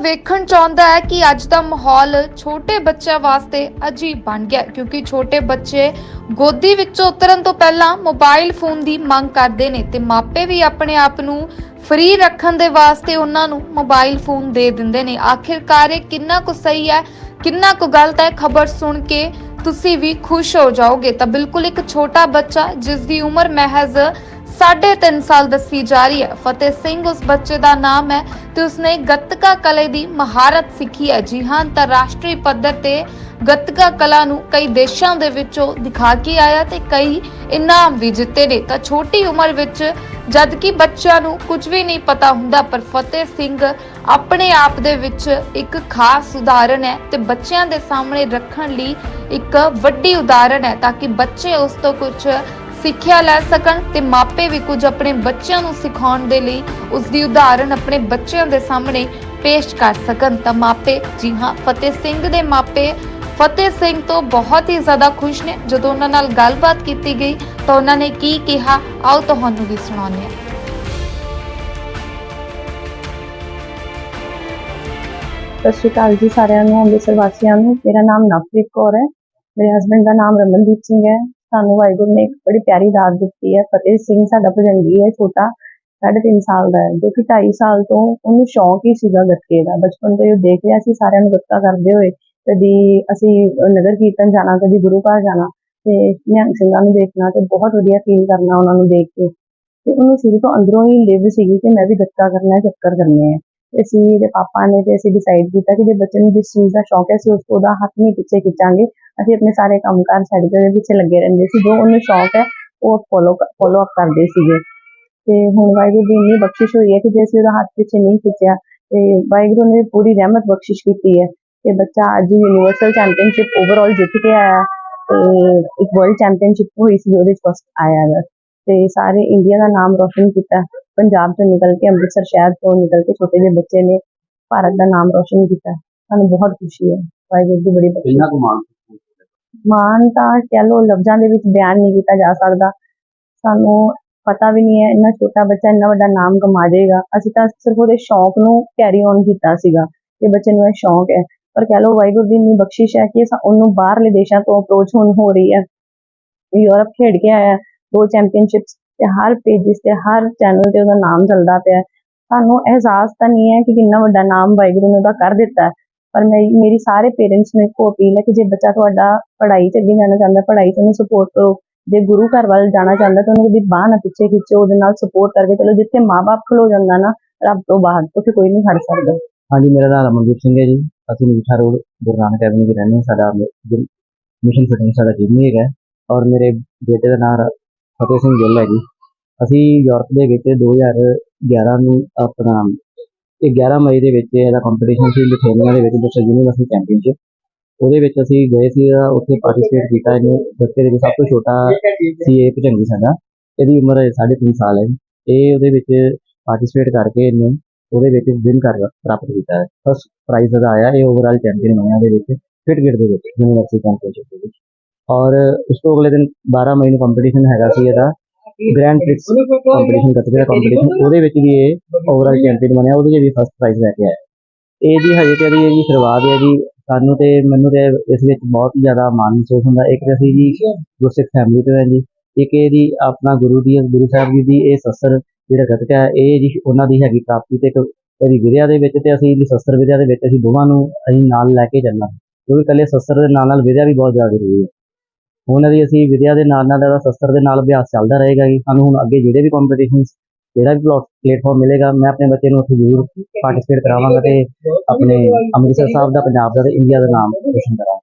ਵੇਖਣ ਚਾਹੁੰਦਾ ਹੈ ਕਿ ਅੱਜ ਦਾ ਮਾਹੌਲ ਛੋਟੇ ਬੱਚਿਆਂ ਵਾਸਤੇ ਅਜੀਬ ਬਣ ਗਿਆ ਕਿਉਂਕਿ ਛੋਟੇ ਬੱਚੇ ਗੋਦੀ ਵਿੱਚੋਂ ਉਤਰਨ ਤੋਂ ਪਹਿਲਾਂ ਮੋਬਾਈਲ ਫੋਨ ਦੀ ਮੰਗ ਕਰਦੇ ਨੇ ਤੇ ਮਾਪੇ ਵੀ ਆਪਣੇ ਆਪ ਨੂੰ ਫ੍ਰੀ ਰੱਖਣ ਦੇ ਵਾਸਤੇ ਉਹਨਾਂ ਨੂੰ ਮੋਬਾਈਲ ਫੋਨ ਦੇ ਦਿੰਦੇ ਨੇ। ਆਖਿਰਕਾਰ ਇਹ ਕਿੰਨਾ ਕੁ ਸਹੀ ਹੈ, ਕਿੰਨਾ ਕੁ ਗਲਤ ਹੈ, ਖਬਰ ਸੁਣ ਕੇ ਤੁਸੀਂ ਵੀ ਖੁਸ਼ ਹੋ ਜਾਓਗੇ। ਤਾਂ ਬਿਲਕੁਲ ਇੱਕ ਛੋਟਾ ਬੱਚਾ ਜਿਸ ਦੀ ਉਮਰ ਮਹਿਜ਼ ਸਾਢੇ ਤਿੰਨ ਸਾਲ ਦੱਸੀ ਜਾ ਰਹੀ ਹੈ। ਫਤਿਹ ਸਿੰਘ ਉਸ ਬੱਚੇ ਦਾ ਨਾਮ ਹੈ ਤੇ ਉਸਨੇ ਗੱਤਕਾ ਕਲੇ ਦੀ ਮਹਾਰਤ ਸਿੱਖੀ ਹੈ। ਜੀ ਹਾਂ, ਅੰਤਰਰਾਸ਼ਟਰੀ ਪੱਧਰ ਤੇ ਗੱਤਕਾ ਕਲਾ ਨੂੰ ਕਈ ਦੇਸ਼ਾਂ ਦੇ ਵਿੱਚੋਂ ਦਿਖਾ ਕੇ ਆਇਆ ਤੇ ਕਈ ਇਨਾਮ ਵੀ ਜਿੱਤੇ ਨੇ। ਤਾਂ ਛੋਟੀ ਉਮਰ ਵਿੱਚ ਜਦ ਕਿ ਬੱਚਿਆਂ ਨੂੰ ਕੁਝ ਵੀ ਨਹੀਂ ਪਤਾ ਹੁੰਦਾ, ਪਰ ਫਤਿਹ ਸਿੰਘ ਆਪਣੇ ਆਪ ਦੇ ਵਿੱਚ ਇੱਕ ਖਾਸ ਉਦਾਹਰਣ ਹੈ ਤੇ ਬੱਚਿਆਂ ਦੇ ਸਾਹਮਣੇ ਰੱਖਣ ਲਈ ਇੱਕ ਵੱਡੀ ਉਦਾਹਰਣ ਹੈ ਤਾਂ ਕਿ ਬੱਚੇ ਉਸ ਤੋਂ ਕੁਝ ਸਿੱਖਿਆ ਲੈ ਸਕਣ ਤੇ ਮਾਪੇ ਵੀ ਕੁਝ ਆਪਣੇ ਬੱਚਿਆਂ ਨੂੰ ਸਿਖਾਉਣ ਦੇ ਲਈ ਉਸ ਦੀ ਉਦਾਹਰਣ ਆਪਣੇ ਬੱਚਿਆਂ ਦੇ ਸਾਹਮਣੇ ਪੇਸ਼ ਕਰ ਸਕਣ। ਤਾਂ ਮਾਪੇ, ਜੀ ਹਾਂ, ਫਤਿਹ ਸਿੰਘ ਦੇ ਮਾਪੇ ਫਤਿਹ ਸਿੰਘ ਤੋਂ ਬਹੁਤ ਹੀ ਜ਼ਿਆਦਾ ਖੁਸ਼ ਨੇ। ਜਦੋਂ ਉਹਨਾਂ ਨਾਲ ਗੱਲਬਾਤ ਕੀਤੀ ਗਈ ਤਾਂ ਉਹਨਾਂ ਨੇ ਕੀ ਕਿਹਾ? ਆਓ ਤੁਹਾਨੂੰ ਵੀ ਸੁਣਾਉਂਦੇ ਹਾਂ। ਸਤਿ ਸ਼੍ਰੀ ਅਕਾਲ ਜੀ ਸਾਰਿਆਂ ਨੂੰ, ਅੰਮ੍ਰਿਤਸਰ ਵਾਸੀਆਂ ਨੂੰ। ਮੇਰਾ ਨਾਮ ਨਵਪ੍ਰੀਤ ਕੌਰ ਹੈ। ਮੇਰੇ ਹਸਬੰਡ ਦਾ ਨਾਮ ਰਮਨਦੀਪ ਸਿੰਘ ਹੈ। ਸਾਨੂੰ ਵਾਹਿਗੁਰੂ ਨੇ ਇੱਕ ਬੜੀ ਪਿਆਰੀ ਦਾਤ ਦਿੱਤੀ ਹੈ। ਫਤਿਹ ਸਿੰਘ ਸਾਡਾ ਭਜੰਗੀ ਹੈ, ਛੋਟਾ, ਸਾਢੇ ਤਿੰਨ ਸਾਲ ਦਾ ਹੈ, ਜੋ ਕਿ 2.5 ਸਾਲ ਤੋਂ ਉਹਨੂੰ ਸ਼ੌਂਕ ਹੀ ਸੀਗਾ ਗੱਤਕੇ ਦਾ। ਬਚਪਨ ਤੋਂ ਹੀ ਉਹ ਦੇਖ ਰਿਹਾ ਸੀ, ਸਾਰਿਆਂ ਨੂੰ ਗੱਤਕਾ ਕਰਦੇ ਹੋਏ। ਕਦੀ ਅਸੀਂ ਨਗਰ ਕੀਰਤਨ ਜਾਣਾ, ਕਦੀ ਗੁਰੂ ਘਰ ਜਾਣਾ ਤੇ ਨਿਹੰਗ ਸਿੰਘਾਂ ਨੂੰ ਦੇਖਣਾ ਤੇ ਬਹੁਤ ਵਧੀਆ ਫੀਲ ਕਰਨਾ ਉਹਨਾਂ ਨੂੰ ਦੇਖ ਕੇ। ਤੇ ਉਹਨੂੰ ਸ਼ੁਰੂ ਤੋਂ ਅੰਦਰੋਂ ਹੀ ਲਿਵ ਸੀਗੀ ਕਿ ਮੈਂ ਵੀ ਗੱਤਕਾ ਕਰਨਾ ਹੈ, ਚੱਕਰ ਕਰਨੇ ਆ ਤੇ ਅਸੀਂ ਇਹਦੇ ਪਾਪਾ ਨੇ ਤੇ ਅਸੀਂ ਡਿਸਾਈਡ ਕੀਤਾ ਕਿ ਜੇ ਬੱਚੇ ਨੂੰ ਜਿਸ ਚੀਜ਼ ਦਾ ਸ਼ੌਕ ਹੈ, ਅਸੀਂ ਉਸ ਉਹਦਾ ਹੱਥ ਨਹੀਂ ਪਿੱਛੇ ਖਿੱਚਾਂਗੇ ਅਸੀਂ ਆਪਣੇ ਸਾਰੇ ਕੰਮਕਾਰ ਛੱਡ ਕੇ ਉਹਦੇ ਪਿੱਛੇ ਲੱਗੇ ਰਹਿੰਦੇ ਸੀ, ਜੋ ਉਹਨੂੰ ਸ਼ੌਕ ਹੈ, ਉਹ ਫੋਲੋ ਫੋਲੋ ਅਪ ਕਰਦੇ ਸੀਗੇ। ਤੇ ਹੁਣ ਵਾਹਿਗੁਰੂ ਦੀ ਇੰਨੀ ਬਖਸ਼ਿਸ਼ ਹੋਈ ਹੈ ਕਿ ਜੇ ਅਸੀਂ ਉਹਦਾ ਹੱਥ ਪਿੱਛੇ ਨਹੀਂ ਖਿੱਚਿਆ, ਤੇ ਵਾਹਿਗੁਰੂ ਨੇ ਪੂਰੀ ਰਹਿਮਤ ਬਖਸ਼ਿਸ਼ ਕੀਤੀ ਹੈ ਤੇ ਬੱਚਾ ਅੱਜ ਯੂਨੀਵਰਸਲ ਚੈਂਪੀਅਨਸ਼ਿਪ ਓਵਰਆਲ ਜਿੱਤ ਕੇ ਆਇਆ, ਤੇ ਇੱਕ ਵਰਲਡ ਚੈਂਪੀਅਨਸ਼ਿਪ ਹੋਈ ਸੀ ਉਹਦੇ ਚ ਫਸਟ ਆਇਆ ਵਾ ਤੇ ਸਾਰੇ ਇੰਡੀਆ ਦਾ ਨਾਮ ਰੋਸ਼ਨ ਕੀਤਾ, ਪੰਜਾਬ ਤੋਂ ਨਿਕਲ ਕੇ ਅੰਮ੍ਰਿਤਸਰ ਸ਼ਹਿਰ ਤੋਂ ਨਿਕਲ ਕੇ ਛੋਟੇ ਜਿਹੇ ਬੱਚੇ ਨੇ, ਭਾਰਤ ਦਾ ਨਾਮ ਰੋਸ਼ਨ ਕੀਤਾ। ਸਾਨੂੰ ਬਹੁਤ ਖੁਸ਼ੀ ਹੈ, ਵਾਹਿਗੁਰੂ ਦੀ ਬੜੀ ਬਖਸ਼ਿਸ਼। ਮਾਣ ਤਾਂ ਕਹਿ ਲੋ ਲਫ਼ਜ਼ਾਂ ਦੇ ਵਿੱਚ ਬਿਆਨ ਨਹੀਂ ਕੀਤਾ ਜਾ ਸਕਦਾ। ਸਾਨੂੰ ਪਤਾ ਵੀ ਨਹੀਂ ਹੈ, ਇੰਨਾ ਛੋਟਾ ਬੱਚਾ ਇੰਨਾ ਵੱਡਾ ਨਾਮ ਕਮਾ ਜਾਏਗਾ। ਅਸੀਂ ਤਾਂ ਸਿਰਫ ਉਹਦੇ ਸ਼ੌਂਕ ਨੂੰ ਕੈਰੀ ਔਨ ਕੀਤਾ ਸੀਗਾ ਕਿ ਬੱਚੇ ਨੂੰ ਇਹ ਸ਼ੌਂਕ ਹੈ। ਪਰ ਕਹਿ ਲੋ ਵਾਹਿਗੁਰੂ ਦੀ ਇੰਨੀ ਬਖਸ਼ਿਸ਼ ਹੈ ਕਿ ਉਹਨੂੰ ਬਾਹਰਲੇ ਦੇਸ਼ਾਂ ਤੋਂ ਅਪਰੋਚ ਹੁਣ ਹੋ ਰਹੀ ਹੈ। ਯੂਰਪ ਖੇਡ ਕੇ ਆਇਆ, ਦੋ ਚੈਂਪੀਅਨਸ਼ਿਪਸ ਤੇ ਹਰ ਪੇਜਿਸ ਤੇ, ਹਰ ਚੈਨਲ ਤੇ ਉਹਦਾ ਨਾਮ ਚੱਲਦਾ ਪਿਆ। ਸਾਨੂੰ ਅਹਿਸਾਸ ਤਾਂ ਨਹੀਂ ਹੈ ਕਿ ਕਿੰਨਾ ਵੱਡਾ ਨਾਮ ਵਾਹਿਗੁਰੂ ਨੇ ਉਹਦਾ ਕਰ ਦਿੱਤਾ। ਪਰ ਮੇਰੀ ਸਾਰੇ ਪੇਰੈਂਟਸ ਨੂੰ ਇੱਕੋ ਅਪੀਲ ਹੈ ਕਿ ਜੇ ਬੱਚਾ ਤੁਹਾਡਾ ਪੜ੍ਹਾਈ 'ਚ ਅੱਗੇ ਜਾਣਾ ਚਾਹੁੰਦਾ, ਪੜ੍ਹਾਈ 'ਚ ਉਹਨੂੰ ਸਪੋਰਟ ਕਰੋ, ਜੇ ਗੁਰੂ ਘਰ ਵੱਲ ਜਾਣਾ ਚਾਹੁੰਦਾ ਤਾਂ ਉਹਨੂੰ ਕਦੀ ਬਾਂਹ ਨਾ ਪਿੱਛੇ ਖਿੱਚੋ, ਉਹਦੇ ਨਾਲ ਸਪੋਰਟ ਕਰਕੇ ਚਲੋ, ਜਿੱਥੇ ਮਾਪੇ ਖਲੋ ਜਾਂਦਾ ਨਾ, ਰੱਬ ਤੋਂ ਬਾਹਰ, ਉੱਥੇ ਕੋਈ ਨਹੀਂ ਖੜ ਸਕਦਾ। ਹਾਂਜੀ, ਮੇਰਾ ਨਾਮ ਰਮਨਦੀਪ ਸਿੰਘ ਹੈ ਜੀ। ਅਸੀਂ ਮੀਠਾ ਰੋਡ, ਗੁਰੂ ਨਾਨਕ ਐਵਨਿਊ ਦੇ ਰਹਿੰਦੇ ਹਾਂ। ਸਾਡਾ ਮਿਸ਼ਨ ਫਿਟਿੰਗ ਸਾਡਾ ਜਿਮ ਹੈਗਾ। ਔਰ ਮੇਰੇ ਬੇਟੇ ਦਾ ਨਾਮ ਫਤਿਹ ਸਿੰਘ ਗਿੱਲ ਹੈ ਜੀ। ਅਸੀਂ ਯੂਰਪ ਦੇ ਵਿੱਚ 2011 ਨੂੰ ਆਪਣਾ ਇਹ 11 ਮਈ ਦੇ ਵਿੱਚ ਇਹਦਾ ਕੰਪੀਟੀਸ਼ਨ ਸੀ ਲਿਥੂਆਨੀਆ ਦੇ ਵਿੱਚ ਵਿਸ਼ਵ ਯੂਨੀਵਰਸਿਟੀ ਚੈਂਪੀਅਨਸ਼ਿਪ ਉਹਦੇ ਵਿੱਚ ਅਸੀਂ ਗਏ ਸੀ ਉੱਥੇ ਪਾਰਟਿਸਿਪੇਟ ਕੀਤਾ ਇਹਨੇ ਬੱਚੇ ਦੇ ਵਿੱਚ ਸਭ ਤੋਂ ਛੋਟਾ ਸੀ ਇਹ ਭਜੰਗੀ ਸਾਡਾ ਇਹਦੀ ਉਮਰ 3.5 ਸਾਲ ਹੈ ਇਹ ਉਹਦੇ ਵਿੱਚ ਪਾਰਟਿਸਿਪੇਟ ਕਰਕੇ ਇਹਨੇ ਉਹਦੇ ਵਿੱਚ ਵਿਨ ਕਰ ਪ੍ਰਾਪਤ ਕੀਤਾ ਹੈ ਫਸਟ ਪ੍ਰਾਈਜ਼ ਇਹਦਾ ਆਇਆ ਇਹ ਓਵਰਆਲ ਚੈਂਪੀਅਨ ਬਣਿਆ ਦੇ ਵਿੱਚ ਫਿਟਗੇਟ ਦੇ ਵਿੱਚ ਯੂਨੀਵਰਸਿਟੀ ਚੈਂਪੀਅਨਸ਼ਿਪ ਦੇ ਵਿੱਚ ਔਰ ਉਸ ਤੋਂ ਅਗਲੇ ਦਿਨ 12 ਮਈ ਨੂੰ ਕੰਪੀਟੀਸ਼ਨ ਹੈਗਾ ਸੀ ਇਹਦਾ ਗ੍ਰੈਂਡ ਪ੍ਰਿਕਸ ਕੰਪੀਟੀਸ਼ਨ ਗੱਤਕੇ ਦਾ ਕੰਪੀਟੀਸ਼ਨ ਉਹਦੇ ਵਿੱਚ ਵੀ ਇਹ ਓਵਰਆਲ ਚੈਂਪੀਅਨ ਬਣਿਆ ਉਹਦੇ 'ਚ ਵੀ ਫਸਟ ਪ੍ਰਾਈਜ਼ ਲੈ ਕੇ ਆਇਆ। ਇਹ ਜੀ ਹਜੇ ਤੇ ਇਹਦੀ ਇਹਦੀ ਸ਼ੁਰੂਆਤ ਹੈ ਜੀ। ਸਾਨੂੰ ਤੇ ਮੈਨੂੰ ਤੇ ਇਸ ਵਿੱਚ ਬਹੁਤ ਹੀ ਜ਼ਿਆਦਾ ਮਾਣ ਮਹਿਸੂਸ ਹੁੰਦਾ। ਇੱਕ ਤੇ ਅਸੀਂ ਜੀ ਗੁਰਸਿੱਖ ਫੈਮਿਲੀ ਤੋਂ ਹੈ ਜੀ। ਇੱਕ ਇਹਦੀ ਆਪਣਾ ਗੁਰੂ ਦੀ ਗੁਰੂ ਸਾਹਿਬ ਜੀ ਦੀ ਇਹ ਸਸਰ ਜਿਹੜਾ ਗੱਤਕਾ ਹੈ ਇਹ ਜੀ ਉਹਨਾਂ ਦੀ ਹੈਗੀ ਪ੍ਰਾਪਤੀ ਤੇ ਇੱਕ ਇਹਦੀ ਵਿਦਿਆ ਦੇ ਵਿੱਚ ਤੇ ਅਸੀਂ ਜੀ ਸਸਰ ਵਿਦਿਆ ਦੇ ਵਿੱਚ ਅਸੀਂ ਦੋਵਾਂ ਨੂੰ ਅਸੀਂ ਨਾਲ ਲੈ ਕੇ ਚੱਲਣਾ ਕਿਉਂਕਿ ਇਕੱਲੇ ਸਸਰ ਦੇ ਨਾਲ ਨਾਲ ਵਿਦਿਆ ਵੀ ਬਹੁਤ ਜ਼ਿਆਦਾ ਜ਼ਰੂਰੀ ਹੈ। ਉਹਨਾਂ ਦੀ ਅਸੀਂ ਵਿਦਿਆ ਦੇ ਨਾਲ ਨਾਲ ਇਹਦਾ ਸਸਤਰ ਦੇ ਨਾਲ ਅਭਿਆਸ ਚੱਲਦਾ ਰਹੇਗਾ ਜੀ। ਸਾਨੂੰ ਹੁਣ ਅੱਗੇ ਜਿਹੜੇ ਵੀ ਕੰਪੀਟੀਸ਼ਨ ਜਿਹੜਾ ਵੀ ਪਲੇਟਫਾਰਮ ਮਿਲੇਗਾ, ਮੈਂ ਆਪਣੇ ਬੱਚੇ ਨੂੰ ਉੱਥੇ ਜ਼ਰੂਰ ਪਾਰਟਿਸਿਪੇਟ ਕਰਾਵਾਂਗਾ ਤੇ ਆਪਣੇ ਅੰਮ੍ਰਿਤਸਰ ਸਾਹਿਬ ਦਾ ਪੰਜਾਬ ਦਾ ਤੇ ਇੰਡੀਆ ਦਾ ਨਾਮ ਰੋਸ਼ਨ ਕਰਾਂਗਾ।